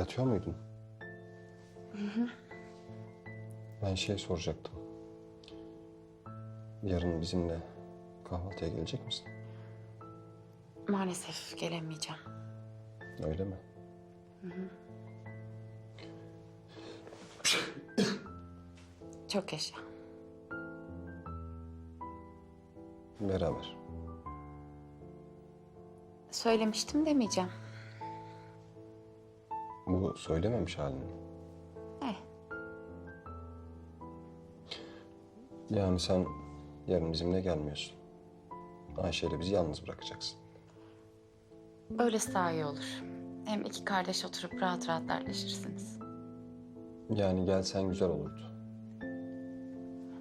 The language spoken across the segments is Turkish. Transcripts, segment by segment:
Yatıyor muydun? Ben şey soracaktım. Yarın bizimle kahvaltıya gelecek misin? Maalesef gelemeyeceğim. Öyle mi? Çok yaşa. Beraber. Söylemiştim demeyeceğim. Bu söylememiş halin mi? Eh, Yani sen yarın bizimle gelmiyorsun. Ayşe ile bizi yalnız bırakacaksın. öylesi daha iyi olur. Hem iki kardeş oturup rahat rahat dertleşirsiniz. Yani gelsen güzel olurdu.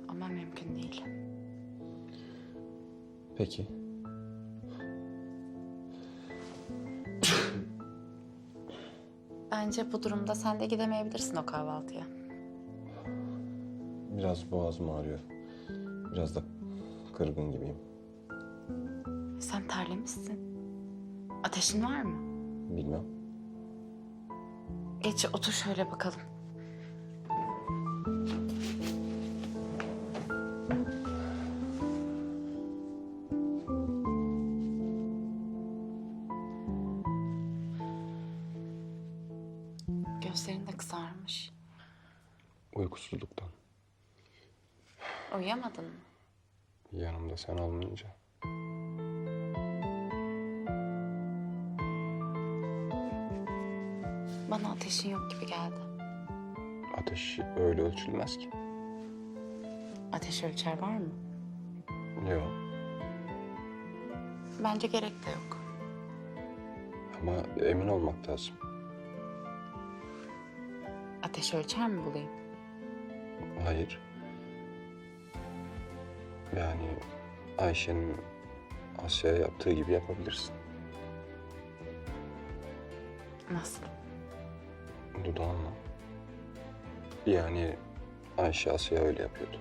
Ama mümkün değil. Peki. Bence bu durumda sen de gidemeyebilirsin o kahvaltıya. Biraz boğazım ağrıyor. Biraz da kırgın gibiyim. Sen terlemişsin. Ateşin var mı? Bilmem. Geç otur şöyle bakalım. Uykusuzluktan. Uyuyamadın mı? Yanımda sen olmayınca. Bana ateşin yok gibi geldi. Ateş öyle ölçülmez ki. Ateş ölçer var mı? Yok. Bence gerek de yok. Ama emin olmak lazım. Ateş ölçer mi bulayım? Hayır. Yani Ayşe'nin Asya'ya yaptığı gibi yapabilirsin. Nasıl? Dudağınla. Yani Ayşe Asya'ya öyle yapıyordu.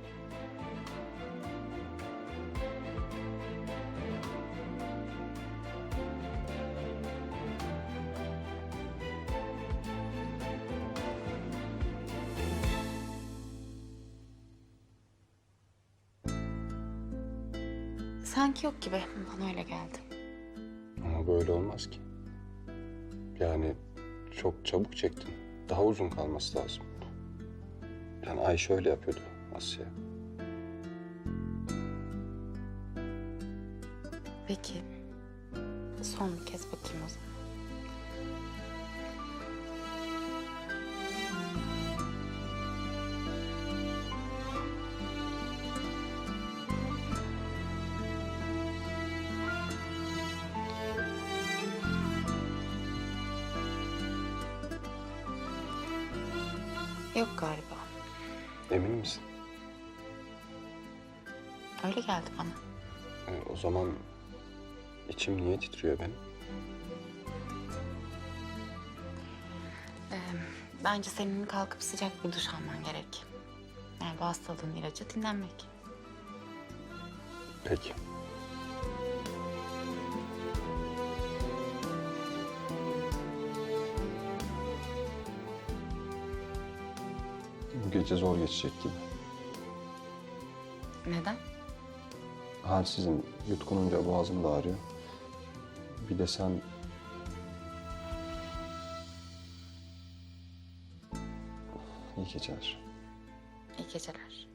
Sanki yok gibi. Bana öyle geldi. Ama böyle olmaz ki. Yani çok çabuk çektin. Daha uzun kalması lazım. Yani Ayşe öyle yapıyordu Asya. Peki. Son bir kez bakayım o zaman. Yok galiba. Emin misin? Öyle geldi bana. E, o zaman içim niye titriyor benim? Ee, bence senin kalkıp sıcak bir duş alman gerek. Yani bu hastalığın ilacı dinlenmek. Peki. Bu gece zor geçecek gibi. Neden? Halsizim. Yutkununca boğazım da ağrıyor. Bir de sen... İyi geceler. İyi geceler.